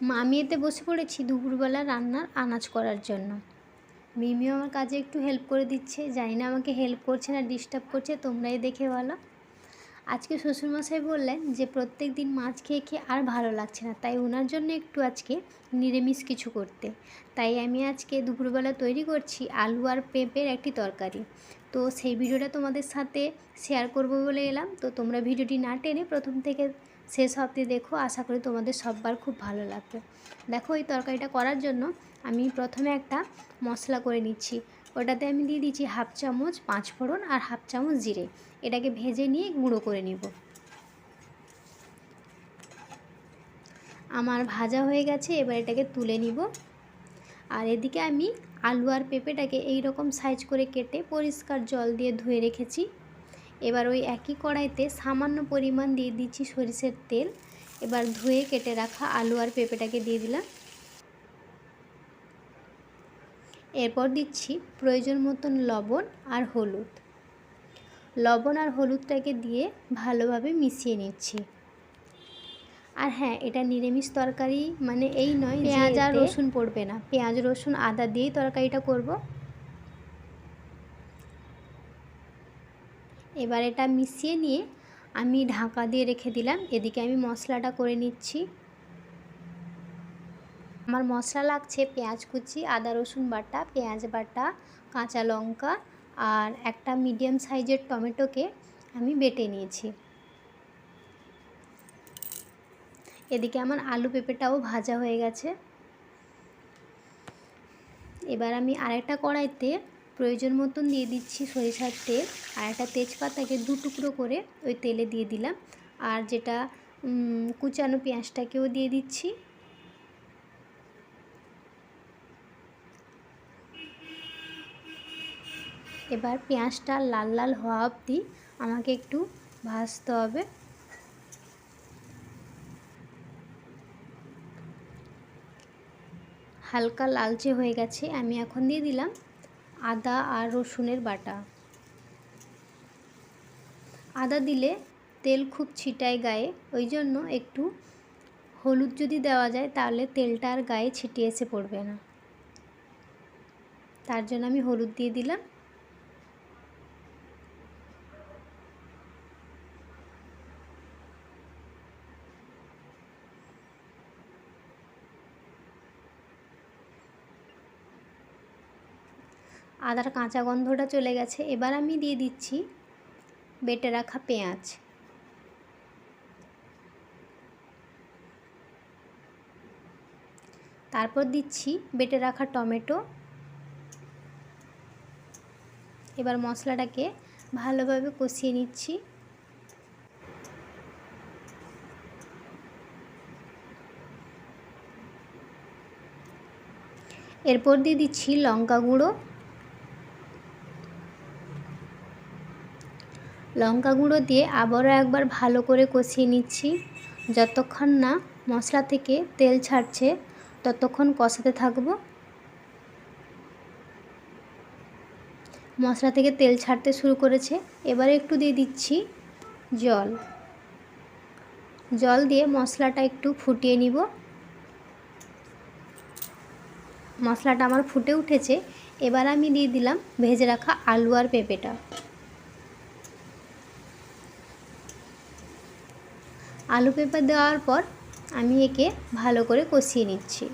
আমি এতে বসে পড়েছি দুপুরবেলা রান্নার আনাজ করার জন্য। মিমিও আমার কাজে একটু হেল্প করে দিচ্ছে। জানি না আমাকে হেল্প করছে না ডিস্টার্ব করছে, তোমরাই দেখে বলো। আজকে শ্বশুরমশাই বললেন যে, প্রত্যেক দিন মাছ খেয়ে খেয়ে আর ভালো লাগছে না। তাই ওনার জন্য একটু আজকে নিরামিষ কিছু করতে। তাই আমি আজকে দুপুরবেলা তৈরি করছি আলু আর পেঁপের একটি তরকারি। তো সেই ভিডিওটা তোমাদের সাথে শেয়ার করব বলে এলাম। তো তোমরা ভিডিওটি না টেনে প্রথম থেকে শেষ অবধি দেখো, আশা করি তোমাদের সববার খুব ভালো লাগবে। দেখো এই তরকারিটা করার জন্য আমি প্রথমে একটা মশলা করে নিচ্ছি। ওটাতে আমি দিয়ে দিচ্ছি হাফ চামচ পাঁচ ফোড়ন আর হাফ চামচ জিরে। এটাকে ভেজে নিয়ে গুঁড়ো করে নিব। আমার ভাজা হয়ে গেছে, এবার এটাকে তুলে নিব। আর এদিকে আমি আলু আর পেঁপেটাকে এই রকম সাইজ করে কেটে পরিষ্কার জল দিয়ে ধুয়ে রেখেছি। এবার ওই একই কড়াইতে সামান্য পরিমাণ দিয়ে দিচ্ছি সরিষের তেল। এবার ধুয়ে কেটে রাখা আলু আর পেঁপেটাকে দিয়ে দিলাম। এরপর দিচ্ছি প্রয়োজন মতন লবণ আর হলুদ। লবণ আর হলুদটাকে দিয়ে ভালোভাবে মিশিয়ে নিচ্ছি। আর হ্যাঁ এটা নিরামিষ তরকারি মানে এই নয় পেঁয়াজ আর রসুন পড়বে না। পেঁয়াজ রসুন আদা দিয়েই তরকারিটা করব। এবার এটা মিশিয়ে নিয়ে আমি ঢাকা দিয়ে রেখে দিলাম। এদিকে আমি মশলাটা করে নিচ্ছি। আমার মশলা লাগছে পেঁয়াজ কুচি, আদা রসুন বাটা, পেঁয়াজ বাটা, কাঁচা লঙ্কা আর একটা মিডিয়াম সাইজের টমেটোকে আমি বেটে নিয়েছি। এদিকে আমার আলু পেঁপেটাও ভাজা হয়ে গেছে। এবার আমি আরেকটা কড়াইতে প্রয়োজন মতন দিয়ে দিচ্ছি সরিষার তেল আর একটা তেজপাতাকে দু টুকরো করে ওই তেলে দিয়ে দিলাম। আর যেটা কুচানো পেঁয়াজটাকেও দিয়ে দিচ্ছি। এবার পেঁয়াজটা লাল লাল হওয়া অবধি আমাকে একটু ভাজতে হবে। হালকা লালচে হয়ে গেছে, আমি এখন দিয়ে দিলাম। আদা আর রসুনের বাটা। আদা দিলে তেল খুব ছিটায় গায়ে, ওই জন্য একটু হলুদ যদি দেওয়া যায়, তাহলে তেলটা আর গায়ে ছিটিয়ে এসে পড়বে না। তার জন্য আমি হলুদ দিয়ে দিলাম। আদার কাঁচা গন্ধটা চলে গেছে। এবার আমি দিয়ে দিচ্ছি বেটে রাখা পেঁয়াজ। তারপর দিচ্ছি বেটে রাখা টমেটো। এবার মশলাটাকে ভালোভাবে কষিয়ে নিচ্ছি। এরপর দিয়ে দিচ্ছি লঙ্কা গুঁড়ো। লঙ্কা গুঁড়ো দিয়ে আবারও একবার ভালো করে কষিয়ে নিচ্ছি। যতক্ষণ না মশলা থেকে তেল ছাড়ছে, ততক্ষণ কষাতে থাকব। মশলা থেকে তেল ছাড়তে শুরু করেছে। এবারে একটু দিয়ে দিচ্ছি জল। জল দিয়ে মশলাটা একটু ফুটিয়ে নিব। মশলাটা আমার ফুটে উঠেছে। এবার আমি দিয়ে দিলাম ভেজে রাখা আলু আর পেঁপেটা। আলু পেঁপে দেওয়ার পর আমি একে ভালো করে কষিয়ে নিচ্ছি।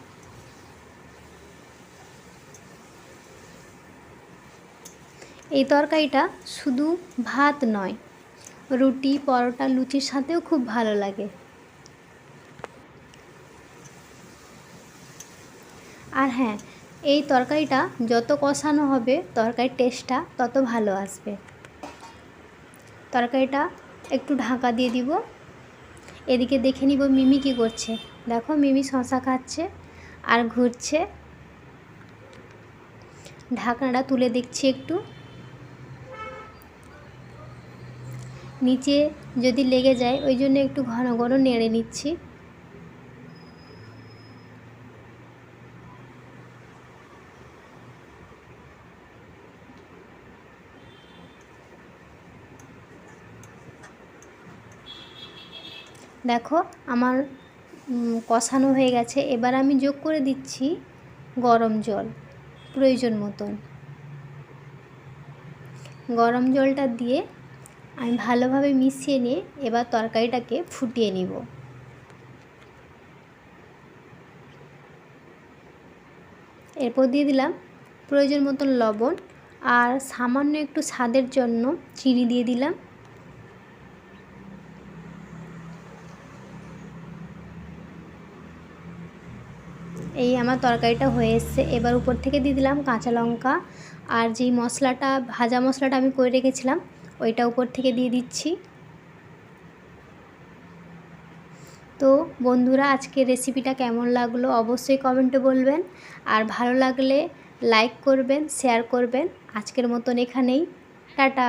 এই তরকারিটা শুধু ভাত নয়, রুটি, পরোটা, লুচির সাথেও খুব ভালো লাগে। আর হ্যাঁ এই তরকারিটা যত কষানো হবে, তরকারির টেস্টটা তত ভালো আসবে। তরকারিটা একটু ঢাকা দিয়ে দিব। এদিকে দেখে নিব মিমি কি করছে। দেখো মিমি শশা খাচ্ছে আর ঘুরছে। ঢাকনাটা তুলে দেখছি একটু। নিচে যদি লেগে যায়, ওই জন্য একটু ঘন ঘন নেড়ে নিচ্ছি। দেখো, আমার কষানো হয়ে গেছে। এবার আমি যোগ করে দিচ্ছি গরম জল, প্রয়োজন মতন। গরম জলটা দিয়ে আমি ভালোভাবে মিশিয়ে নিয়ে এবার তরকারিটাকে ফুটিয়ে নিব। এরপর দিয়ে দিলাম প্রয়োজন মতন লবণ আর সামান্য একটু স্বাদের জন্য চিনি দিয়ে দিলাম। এই আমার তরকারিটা হয়ে এসছে। এবার উপর থেকে দিয়ে দিলাম কাঁচা লঙ্কা আর যেই মশলাটা, ভাজা মশলাটা আমি করে রেখেছিলাম, ওইটা উপর থেকে দিয়ে দিচ্ছি। তো বন্ধুরা, আজকের রেসিপিটা কেমন লাগল অবশ্যই কমেন্টে বলবেন। আর ভালো লাগলে লাইক করবেন শেয়ার করবেন। আজকের মতন এখানেই। টাটা!